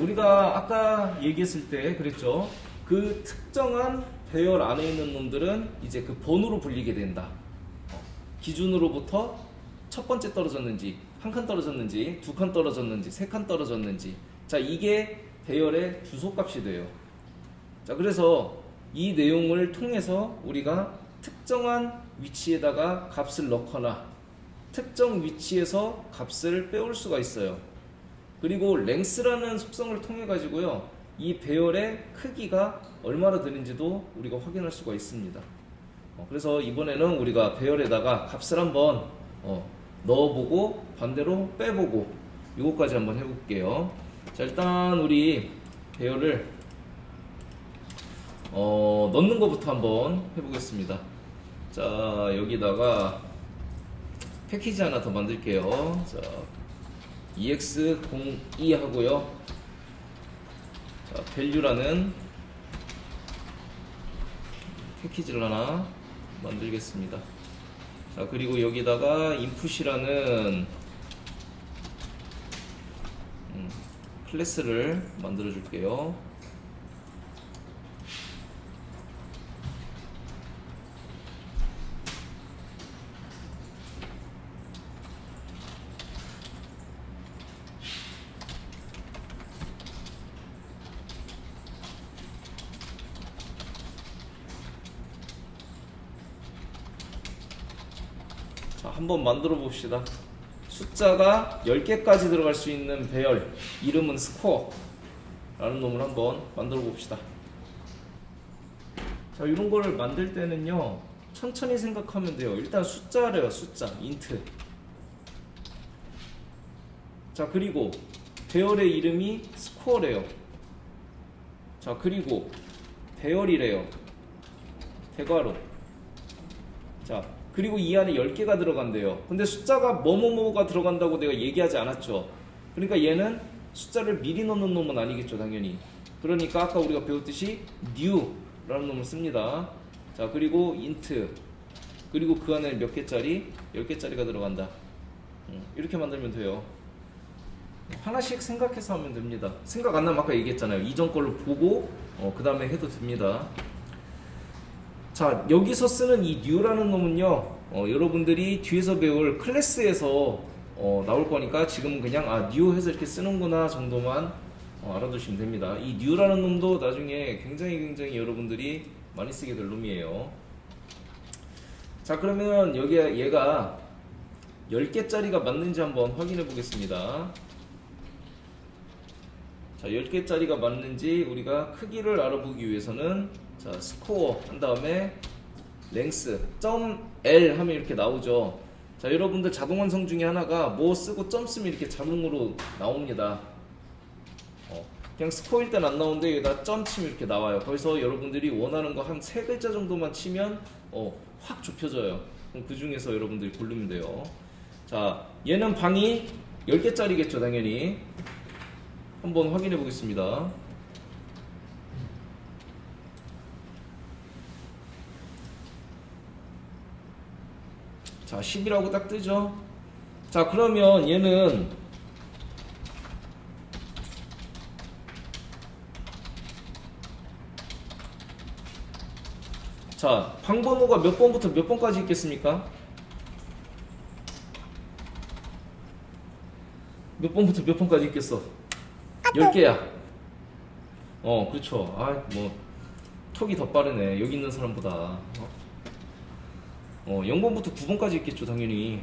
우리가 아까 얘기했을 때 그랬죠. 그 특정한 배열 안에 있는 놈들은 이제 그 번호로 불리게 된다. 어, 기준으로부터 첫 번째 떨어졌는지, 한 칸 떨어졌는지, 두 칸 떨어졌는지, 세 칸 떨어졌는지. 자, 이게 배열의 주소값이 돼요. 자, 그래서 이 내용을 통해서 우리가 특정한 위치에다가 값을 넣거나 특정 위치에서 값을 빼올 수가 있어요. 그리고 랭스라는 속성을 통해 가지고요. 이 배열의 크기가 얼마나 되는지도 우리가 확인할 수가 있습니다. 어, 그래서 이번에는 우리가 배열에다가 값을 한번 어, 넣어보고 반대로 빼보고 이것까지 한번 해볼게요. 자 일단 우리 배열을 어, 넣는 것부터 한번 해보겠습니다. 자 여기다가 패키지 하나 더 만들게요. 자 EX02 하고요. 자, value라는 패키지를 하나 만들겠습니다. 자, 그리고 여기다가 input이라는 음, 클래스를 만들어 줄게요. 자, 한번 만들어 봅시다. 숫자가 10개까지 들어갈 수 있는 배열, 이름은 스코어. 라는 놈을 한번 만들어 봅시다. 자, 이런 거를 만들 때는요, 천천히 생각하면 돼요. 일단 숫자래요, 숫자. 인트. 자, 그리고 배열의 이름이 스코어래요. 자, 그리고 배열이래요. 대괄호. 자, 그리고 이 안에 10개가 들어간대요. 근데 숫자가 뭐뭐뭐가 들어간다고 내가 얘기하지 않았죠. 그러니까 얘는 숫자를 미리 넣는 놈은 아니겠죠, 당연히. 그러니까 아까 우리가 배웠듯이 new라는 놈을 씁니다. 자, 그리고 int. 그리고 그 안에 몇 개짜리? 10개짜리가 들어간다. 음, 이렇게 만들면 돼요. 하나씩 생각해서 하면 됩니다. 생각 안 나면 아까 얘기했잖아요. 이전 걸로 보고 그 다음에 해도 됩니다. 자 여기서 쓰는 이 new라는 놈은요 어, 여러분들이 뒤에서 배울 클래스에서 어, 나올 거니까 지금 그냥 아 new 해서 이렇게 쓰는구나 정도만 어, 알아두시면 됩니다. 이 new라는 놈도 나중에 굉장히 굉장히 여러분들이 많이 쓰게 될 놈이에요. 자 그러면 여기 얘가 10개짜리가 맞는지 한번 확인해 보겠습니다. 자 10개짜리가 맞는지 우리가 크기를 알아보기 위해서는 자 스코어 한 다음에 랭스 점 L 하면 이렇게 나오죠. 자 여러분들 자동 완성 중에 하나가 뭐 쓰고 점 쓰면 이렇게 자동으로 나옵니다. 어, 그냥 스코어일 땐 안 나오는데 여기다 점 치면 이렇게 나와요. 거기서 여러분들이 원하는 거 한 세 글자 정도만 치면 어, 확 좁혀져요. 그럼 그 중에서 여러분들이 고르면 돼요. 자 얘는 방이 10개짜리겠죠 당연히. 한번 확인해 보겠습니다 자, 10이라고 딱 뜨죠? 자, 그러면 얘는 자, 방번호가 몇 번부터 몇 번까지 있겠습니까? 몇 번부터 몇 번까지 있겠어? 10개야. 어, 그렇죠. 아, 뭐 톡이 더 빠르네. 여기 있는 사람보다. 어? 어, 0번부터 9번까지 있겠죠, 당연히.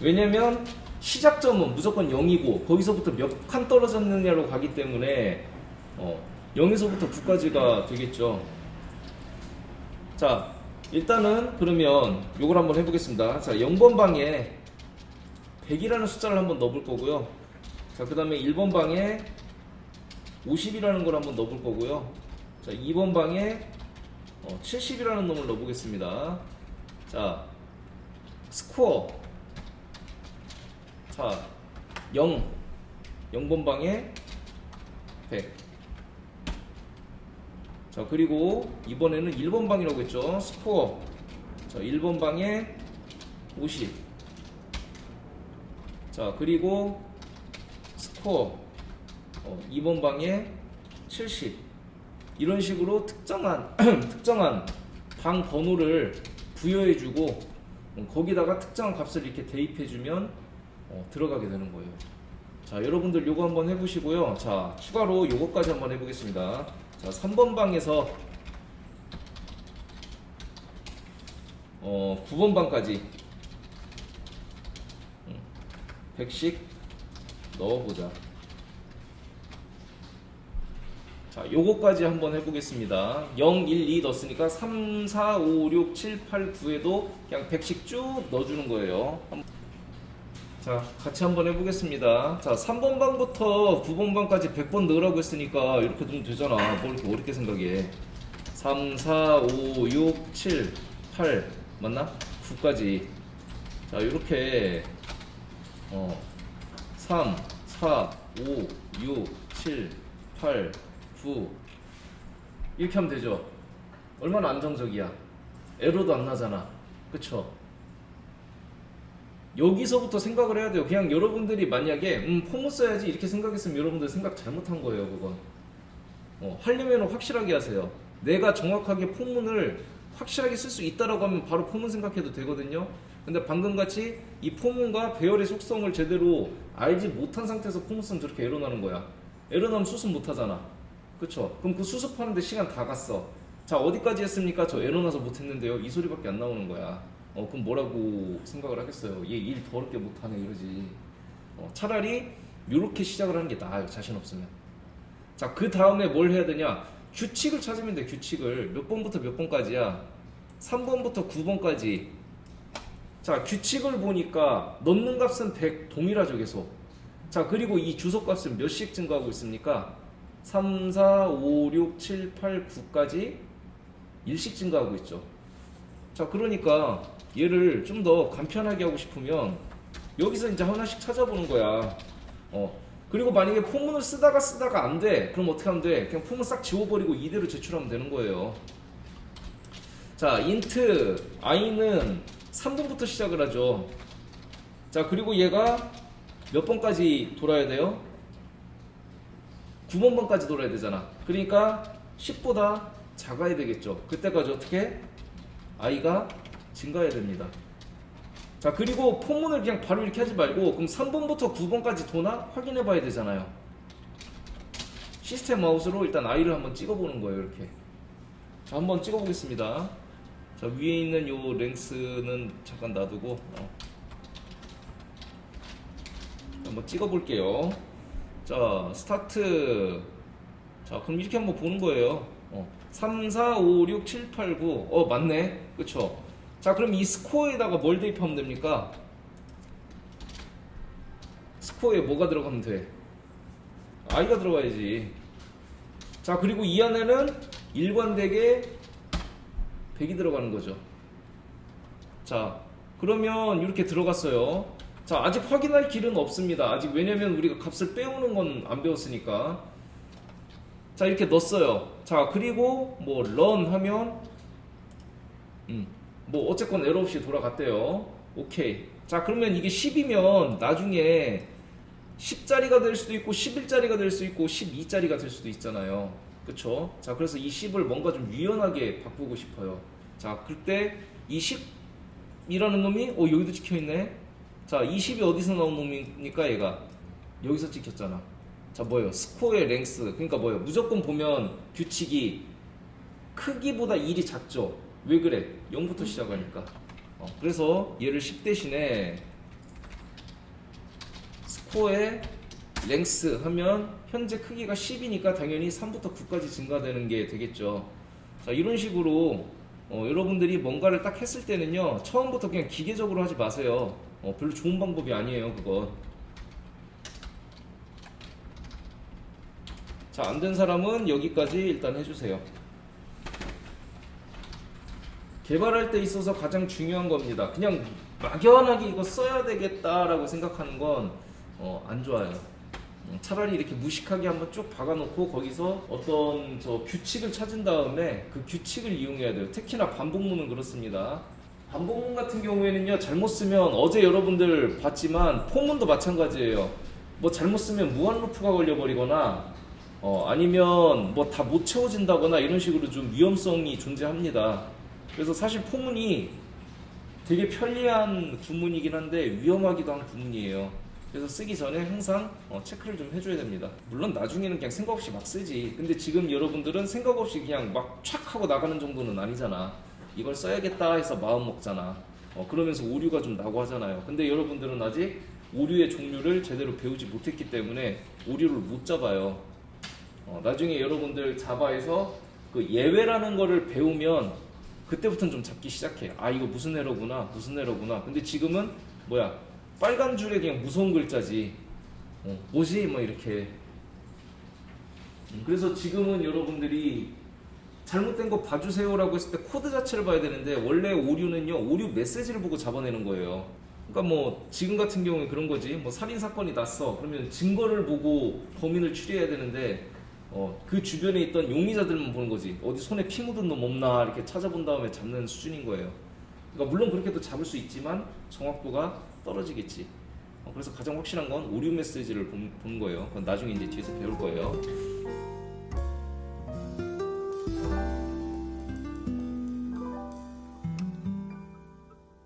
왜냐면 시작점은 무조건 0이고 거기서부터 몇 칸 떨어졌느냐로 가기 때문에 어, 0에서부터 9까지가 되겠죠. 자, 일단은 그러면 요걸 한번 해보겠습니다. 자, 0번 방에 100이라는 숫자를 한번 넣어볼 거고요. 자, 그 다음에 1번 방에 50이라는 걸 한번 넣어볼 거고요. 자, 2번 방에 어, 70이라는 놈을 넣어보겠습니다. 자, 스코어. 자, 0. 0번 방에 100. 자, 그리고 이번에는 1번 방이라고 했죠. 스코어. 자, 1번 방에 50. 자, 그리고 스코어. 어, 2번 방에 70 이런 식으로 특정한 특정한 방 번호를 부여해주고 어, 거기다가 특정한 값을 이렇게 대입해주면 어, 들어가게 되는 거예요. 자 여러분들 요거 한번 해보시고요. 자 추가로 요거까지 한번 해보겠습니다. 자 3번 방에서 어 9번 방까지 100씩 넣어보자. 자, 요거까지 한번 해보겠습니다. 0, 1, 2 넣었으니까 3, 4, 5, 6, 7, 8, 9에도 그냥 100씩 쭉 넣어주는 거예요. 한- 자, 같이 한번 해보겠습니다. 자, 3번 방부터 9번 방까지 100번 넣으라고 했으니까 이렇게 넣으면 되잖아. 뭘 이렇게 어렵게 생각해. 3, 4, 5, 6, 7, 8 맞나? 9까지. 자, 이렇게 어, 3, 4, 5, 6, 7, 8, 9 이렇게 하면 되죠. 얼마나 안정적이야. 에러도 안 나잖아. 그쵸? 여기서부터 생각을 해야 돼요. 그냥 여러분들이 만약에 음, 폼을 써야지 이렇게 생각했으면 여러분들 생각 잘못한 거예요. 그건. 어, 하려면 확실하게 하세요. 내가 정확하게 포문을 확실하게 쓸 수 있다라고 하면 바로 포문 생각해도 되거든요. 근데 방금 같이 이 포문과 배열의 속성을 제대로 알지 못한 상태에서 포문 쓰면 저렇게 에러 나는 거야. 에러 나면 수습 못 하잖아. 그쵸? 그럼 그 수습하는데 시간 다 갔어. 자, 어디까지 했습니까? 저 에러 나서 못 했는데요. 이 소리밖에 안 나오는 거야. 어, 그럼 뭐라고 생각을 하겠어요? 얘 일 더럽게 못하네, 이러지. 어, 차라리 이렇게 시작을 하는 게 나아요. 자신 없으면. 자, 그 다음에 뭘 해야 되냐? 규칙을 찾으면 돼, 규칙을. 몇 번부터 몇 번까지야? 3번부터 9번까지. 자, 규칙을 보니까 넣는 값은 100 동일하죠, 계속. 자, 그리고 이 주소 값은 몇씩 증가하고 있습니까? 3, 4, 5, 6, 7, 8, 9까지 일씩 증가하고 있죠. 자, 그러니까 얘를 좀 더 간편하게 하고 싶으면 여기서 이제 하나씩 찾아보는 거야. 어. 그리고 만약에 포문을 쓰다가 쓰다가 안 돼. 그럼 어떻게 하면 돼? 그냥 포문 싹 지워버리고 이대로 제출하면 되는 거예요. 자, 인트 i는 3번부터 시작을 하죠. 자, 그리고 얘가 몇 번까지 돌아야 돼요? 9번 번까지 돌아야 되잖아. 그러니까 10보다 작아야 되겠죠. 그때까지 어떻게? i가 증가해야 됩니다. 자, 그리고 포문을 그냥 바로 이렇게 하지 말고 그럼 3번부터 9번까지 도나 확인해 봐야 되잖아요. 시스템 마우스로 일단 i를 한번 찍어 보는 거예요, 이렇게. 자, 한번 찍어 보겠습니다. 자, 위에 있는 요 랭스는 잠깐 놔두고 어. 한번 찍어 볼게요. 자, 스타트. 자, 그럼 이렇게 한번 보는 거예요. 어. 3, 4, 5, 6, 7, 8, 9. 어, 맞네. 그쵸? 자, 그럼 이 스코어에다가 뭘 대입하면 됩니까? 스코어에 뭐가 들어가면 돼? i가 들어가야지. 자, 그리고 이 안에는 일관되게 100이 들어가는 거죠. 자, 그러면 이렇게 들어갔어요. 자, 아직 확인할 길은 없습니다. 아직 왜냐면 우리가 값을 빼오는 건 안 배웠으니까. 자, 이렇게 넣었어요. 자, 그리고 뭐 run 하면 음, 뭐 어쨌건 에러 없이 돌아갔대요. 오케이. 자, 그러면 이게 10이면 나중에 10짜리가 될 수도 있고 11짜리가 될 수도 있고 12짜리가 될 수도 있잖아요. 그쵸? 자, 그래서 이 10을 뭔가 좀 유연하게 바꾸고 싶어요. 자, 그때 이 10이라는 놈이 어 여기도 찍혀 있네. 자, 이 10이 어디서 나온 놈입니까, 얘가? 여기서 찍혔잖아. 자, 뭐예요? 스코어의 랭스. 그러니까 뭐예요? 무조건 보면 규칙이 크기보다 1이 작죠. 왜 그래? 0부터 시작하니까. 어, 그래서 얘를 10 대신에 스코어의 랭스 하면 현재 크기가 10이니까 당연히 3부터 9까지 증가되는 게 되겠죠. 자, 이런 식으로 어, 여러분들이 뭔가를 딱 했을 때는요, 처음부터 그냥 기계적으로 하지 마세요. 어, 별로 좋은 방법이 아니에요, 그건. 자, 안 된 사람은 여기까지 일단 해주세요. 개발할 때 있어서 가장 중요한 겁니다. 그냥 막연하게 이거 써야 되겠다라고 생각하는 건, 어, 안 좋아요. 음, 차라리 이렇게 무식하게 한번 쭉 박아놓고 거기서 어떤 저 규칙을 찾은 다음에 그 규칙을 이용해야 돼요. 특히나 반복문은 그렇습니다. 반복문 같은 경우에는요, 잘못 쓰면 어제 여러분들 봤지만 포문도 마찬가지예요. 뭐 잘못 쓰면 무한 루프가 걸려버리거나 어, 아니면 뭐 다 못 채워진다거나 이런 식으로 좀 위험성이 존재합니다. 그래서 사실 포문이 되게 편리한 구문이긴 한데 위험하기도 한 구문이에요. 그래서 쓰기 전에 항상 어, 체크를 좀 해줘야 됩니다. 물론 나중에는 그냥 생각 없이 막 쓰지. 근데 지금 여러분들은 생각 없이 그냥 막 촥 하고 나가는 정도는 아니잖아. 이걸 써야겠다 해서 마음 먹잖아. 어, 그러면서 오류가 좀 나고 하잖아요. 근데 여러분들은 아직 오류의 종류를 제대로 배우지 못했기 때문에 오류를 못 잡아요. 어, 나중에 여러분들 자바에서 그 예외라는 거를 배우면 그때부터는 좀 잡기 시작해. 아 이거 무슨 에러구나, 무슨 에러구나. 근데 지금은 뭐야 빨간 줄에 그냥 무서운 글자지. 어, 뭐지? 뭐 이렇게. 음, 그래서 지금은 여러분들이 잘못된 거 봐주세요라고 했을 때 코드 자체를 봐야 되는데 원래 오류는요 오류 메시지를 보고 잡아내는 거예요. 그러니까 뭐 지금 같은 경우에 그런 거지 뭐 살인 사건이 났어 그러면 증거를 보고 범인을 추리해야 되는데 어, 그 주변에 있던 용의자들만 보는 거지 어디 손에 피 묻은 놈 없나 이렇게 찾아본 다음에 잡는 수준인 거예요. 그러니까 물론 그렇게도 잡을 수 있지만 정확도가 떨어지겠지. 어, 그래서 가장 확실한 건 오류 메시지를 본- 보는 거예요. 그건 나중에 이제 뒤에서 배울 거예요.